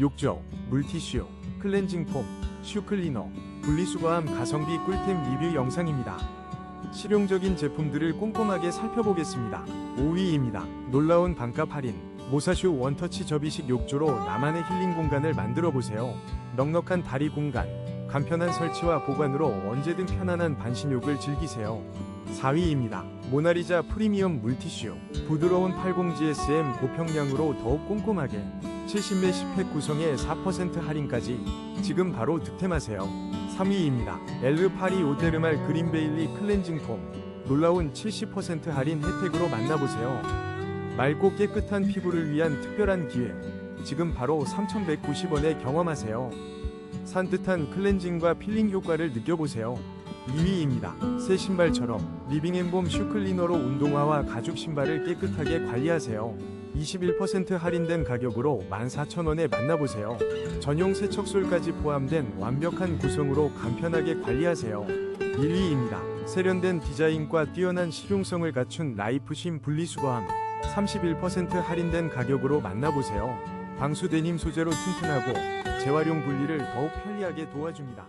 욕조, 물티슈, 클렌징 폼, 슈클리너, 분리수거함 가성비 꿀템 리뷰 영상입니다. 실용적인 제품들을 꼼꼼하게 살펴보겠습니다. 5위입니다. 놀라운 반값 할인. 모사슈 원터치 접이식 욕조로 나만의 힐링 공간을 만들어 보세요. 넉넉한 다리 공간, 간편한 설치와 보관으로 언제든 편안한 반신욕을 즐기세요. 4위입니다. 모나리자 프리미엄 물티슈. 부드러운 80GSM 고평량으로 더욱 꼼꼼하게 70매 10팩 구성에 4% 할인까지 지금 바로 득템하세요. 3위입니다. 엘르 파리 오데르말 그린베일리 클렌징 폼. 놀라운 70% 할인 혜택으로 만나보세요. 맑고 깨끗한 피부를 위한 특별한 기회. 지금 바로 3,190원에 경험하세요. 산뜻한 클렌징과 필링 효과를 느껴보세요. 2위입니다. 새 신발처럼 리빙앤봄 슈클리너로 운동화와 가죽 신발을 깨끗하게 관리하세요. 21% 할인된 가격으로 14,000원에 만나보세요. 전용 세척솔까지 포함된 완벽한 구성으로 간편하게 관리하세요. 1위입니다. 세련된 디자인과 뛰어난 실용성을 갖춘 라이프신 분리수거함 31% 할인된 가격으로 만나보세요. 방수 데님 소재로 튼튼하고 재활용 분리를 더욱 편리하게 도와줍니다.